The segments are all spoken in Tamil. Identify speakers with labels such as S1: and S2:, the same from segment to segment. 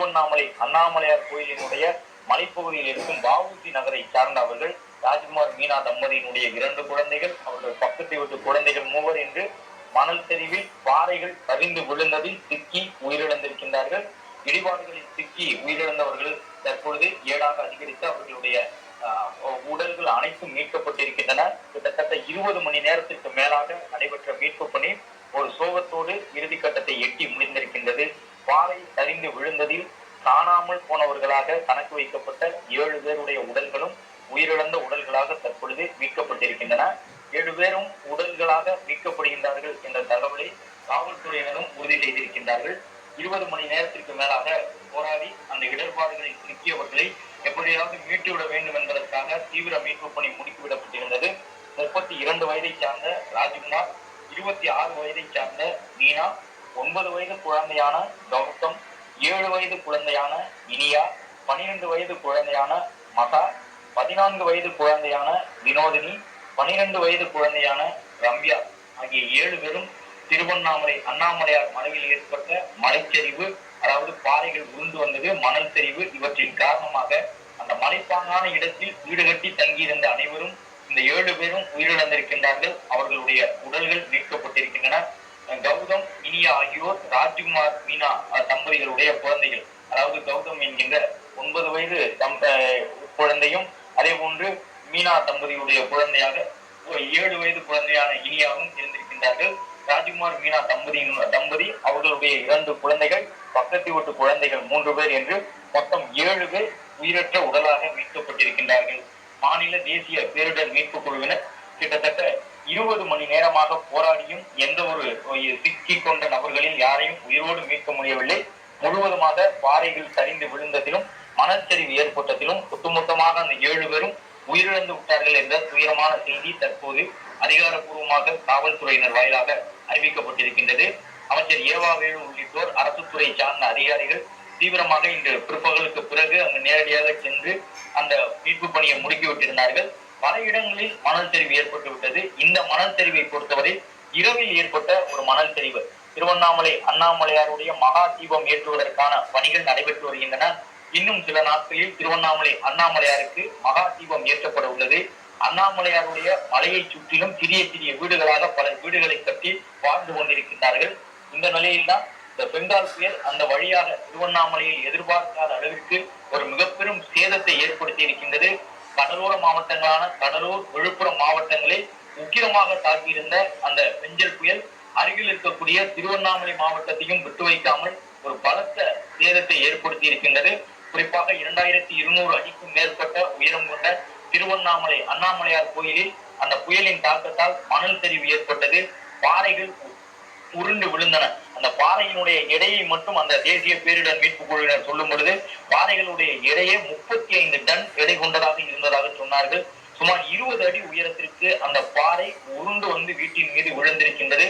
S1: திருவண்ணாமலை அண்ணாமலையார் கோயிலினுடைய மலைப்பகுதியில் இருக்கும் பாவூசி நகரை சார்ந்த அவர்கள் ராஜ்குமார் மீனா தம்பதியினுடைய இரண்டு குழந்தைகள் அவர்கள் பக்கத்தை விட்டு குழந்தைகள் மூவர் என்று மணல் சரிவில் பாறைகள் சரிந்து விழுந்ததில் சிக்கி உயிரிழந்திருக்கின்றார்கள். இடிபாடுகளில் சிக்கி உயிரிழந்தவர்கள் தற்பொழுது ஏழாக அதிகரித்து அவர்களுடைய உடல்கள் அனைத்தும் மீட்கப்பட்டிருக்கின்றன. கிட்டத்தட்ட இருபது மணி நேரத்திற்கு மேலாக நடைபெற்ற மீட்பு பணி ஒரு சோகத்தோடு இறுதி கட்டத்தை எட்டி முடித்து விழுந்ததில் காணாமல் போனவர்களாக கணக்கு வைக்கப்பட்ட ஏழு பேருடைய உடல்களும் உயிரிழந்த உடல்களாக தற்பொழுது மீட்கப்பட்டிருக்கின்றன. ஏழு பேரும் உடல்களாக மீட்கப்படுகின்றார்கள் என்ற தகவலை காவல்துறையினரும் உறுதி செய்திருக்கின்றார்கள். இருபது மணி நேரத்திற்கு மேலாக போராடி அந்த இடர்பாடுகளில் சிக்கியவர்களை எப்படியாவது மீட்டுவிட வேண்டும் என்பதற்காக தீவிர மீட்பு பணி முடுக்கிவிடப்பட்டிருந்தது. முப்பத்தி இரண்டு வயதை சார்ந்த ராஜ்குமார் இருபத்தி ஆறு வயதை சார்ந்த மீனா ஒன்பது வயது குழந்தையான கௌதம் ஏழு வயது குழந்தையான இனியா பனிரெண்டு வயது குழந்தையான மகா பதினான்கு வயது குழந்தையான வினோதினி பனிரெண்டு வயது குழந்தையான ரம்யா ஆகிய ஏழு பேரும் திருவண்ணாமலை அண்ணாமலையார் மலையில் ஏற்பட்ட மலைச்சரிவு அதாவது பாறைகள் உருண்டு வந்தது மணல் சரிவு இவற்றின் காரணமாக அந்த மலைப்பாங்கான இடத்தில் வீடு கட்டி தங்கியிருந்த அனைவரும் இந்த ஏழு பேரும் உயிரிழந்திருக்கின்றார்கள். அவர்களுடைய உடல்கள் மீட்கப்பட்டிருக்கின்றன. கௌதம் இனியா ஆகியோர் ராஜ்குமார் மீனா தம்பதிகளுடைய குழந்தைகள். அதாவது கௌதம் என்கின்ற ஒன்பது வயது தம் குழந்தையும் அதே போன்று மீனா தம்பதியுடைய குழந்தையாக ஏழு வயது குழந்தையான இனியாவும் இருந்திருக்கின்றார்கள். ராஜ்குமார் மீனா தம்பதியின் தம்பதி அவர்களுடைய இரண்டு குழந்தைகள் பக்கத்து வீட்டு குழந்தைகள் மூன்று பேர் என்று மொத்தம் ஏழு பேர் உயிரற்ற உடலாக மீட்கப்பட்டிருக்கின்றார்கள். மாநில தேசிய பேரிடர் மீட்பு குழுவினர் கிட்டத்தட்ட இருபது மணி நேரமாக போராடியும் எந்த ஒரு சிக்கி கொண்ட நபர்களில் யாரையும் உயிரோடு மீட்க முடியவில்லை. முழுவதுமாக பாறைகள் சரிந்து விழுந்ததிலும் மனச்சரிவு ஏற்பட்டதிலும் ஒட்டுமொத்தமாக அந்த ஏழு பேரும் உயிரிழந்து விட்டார்கள் என்ற துயரமான செய்தி தற்போது அதிகாரப்பூர்வமாக காவல்துறையினர் வாயிலாக அறிவிக்கப்பட்டிருக்கின்றது. அமைச்சர் ஏவாவேலு உள்ளிட்டோர் அரசு துறை சார்ந்த அதிகாரிகள் தீவிரமாக இன்று பிற்பகலுக்கு பிறகு அங்கு நேரடியாக சென்று அந்த மீட்பு பணியை முடிக்க இடங்களில் மணல் சரிவு ஏற்பட்டு விட்டது இந்த மணல் சரிவை பொறுத்தவரை இரவில் ஏற்பட்ட ஒரு மணல் சரிவு திருவண்ணாமலை அண்ணாமலையாருடைய மகா தீபம் ஏற்றுவதற்கான பணிகள் நடைபெற்று வருகின்றன. இன்னும் சில நாட்களில் திருவண்ணாமலை அண்ணாமலையாருக்கு மகா தீபம் ஏற்றப்பட உள்ளது. அண்ணாமலையாருடைய மலையை சுற்றிலும் சிறிய சிறிய வீடுகளாக பல வீடுகளை கட்டி வாழ்ந்து கொண்டிருக்கின்றார்கள். இந்த நிலையில்தான் இந்த பெங்கால் புயல் அந்த வழியாக திருவண்ணாமலையில் எதிர்பார்க்காத அளவிற்கு ஒரு மிகப்பெரும் சேதத்தை ஏற்படுத்தி இருக்கின்றது கடலோர மாவட்டங்களான கடலூர் விழுப்புரம் மாவட்டங்களில் உக்கிரமாக தாக்கியிருந்த அந்த பெஞ்சல் புயல் அருகில் இருக்கக்கூடிய திருவண்ணாமலை மாவட்டத்தையும் விட்டு வைக்காமல் ஒரு பலத்த சேதத்தை ஏற்படுத்தி இருக்கின்றது. குறிப்பாக இரண்டாயிரத்தி இருநூறு அடிக்கும் மேற்பட்ட உயரம் கொண்ட திருவண்ணாமலை அண்ணாமலையார் கோயிலில் அந்த புயலின் தாக்கத்தால் மணல் சரிவு ஏற்பட்டது. பாறைகள் உருண்டு விழுந்தன. அந்த பாறையினுடைய எடையை மட்டும் அந்த தேசிய பேரிடர் மீட்பு குழுவினர் சொல்லும் பொழுது பாறைகளுடைய எடையே முப்பத்தி ஐந்து டன் எடை கொண்டதாக இருந்ததாக சொன்னார்கள். சுமார் இருபது அடி உயரத்திற்கு அந்த பாறை உருண்டு வந்து வீட்டின் மீது விழுந்திருக்கின்றது.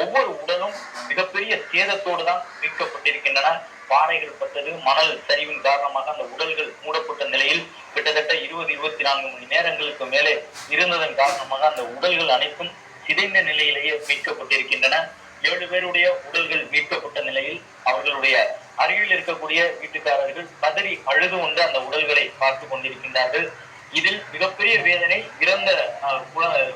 S1: ஒவ்வொரு உடலும் மிகப்பெரிய சேதத்தோடு தான் மீட்கப்பட்டிருக்கின்றன. பாறைகள் பட்டது மணல் சரிவின் காரணமாக அந்த உடல்கள் மூடப்பட்ட நிலையில் கிட்டத்தட்ட இருபது இருபத்தி நான்கு மணி நேரங்களுக்கு மேலே இருந்ததன் காரணமாக அந்த உடல்கள் அனைத்தும் சிதைந்த நிலையிலேயே மீட்கப்பட்டிருக்கின்றன ஏழு பேருடைய உடல்கள் மீட்கப்பட்ட நிலையில் அவர்களுடைய அருகில் இருக்கக்கூடிய வீட்டுக்காரர்கள் கதறி அழுது கொண்டு அந்த உடல்களை பார்த்து கொண்டிருக்கின்றார்கள். இதில் மிகப்பெரிய வேதனை இறந்த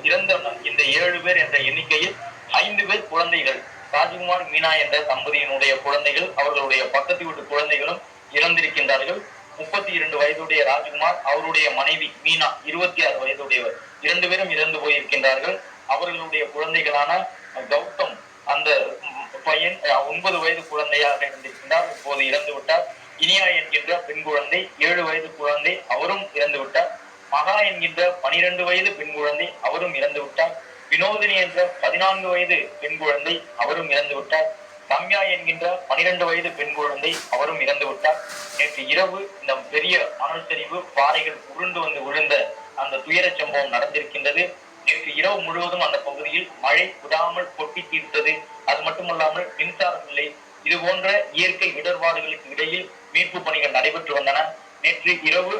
S1: இறந்த இந்த ஏழு பேர் என்ற எண்ணிக்கையில் ஐந்து பேர் குழந்தைகள். ராஜ்குமார் மீனா என்ற தம்பதியினுடைய குழந்தைகள் அவர்களுடைய பக்கத்து வீட்டு குழந்தைகளும் இறந்திருக்கின்றார்கள். முப்பத்தி இரண்டு வயதுடைய ராஜ்குமார் அவருடைய மனைவி மீனா இருபத்தி ஆறு வயதுடையவர் இரண்டு பேரும் இறந்து போயிருக்கின்றார்கள். அவர்களுடைய குழந்தைகளான கௌதம் அந்த பையன் ஒன்பது வயது குழந்தையாக இருந்திருக்கின்றார். இப்போது இறந்து விட்டார். இனியா என்கின்ற பெண் குழந்தை ஏழு வயது குழந்தை அவரும் இறந்து விட்டார். மகா என்கின்ற பனிரெண்டு வயது பெண் குழந்தை அவரும் இறந்து விட்டார். வினோதினி என்ற பதினான்கு வயது பெண் குழந்தை அவரும் இறந்து விட்டார். ரம்யா என்கின்ற பனிரெண்டு வயது பெண் குழந்தை அவரும் இறந்து விட்டார். நேற்று இரவு இந்த பெரிய மணல் சரிவு பாறைகள் உருண்டு வந்து விழுந்த அந்த துயர சம்பவம் நடந்திருக்கின்றது. நேற்று இரவு முழுவதும் அந்த பகுதியில் மழை விடாமல் கொட்டி தீர்த்தது. அது மட்டுமல்லாமல் மின்சாரம் இல்லை இது போன்ற இயற்கை இடர்பாடுகளுக்கு இடையில் மீட்பு பணிகள் நடைபெற்று வந்தன. நேற்று இரவு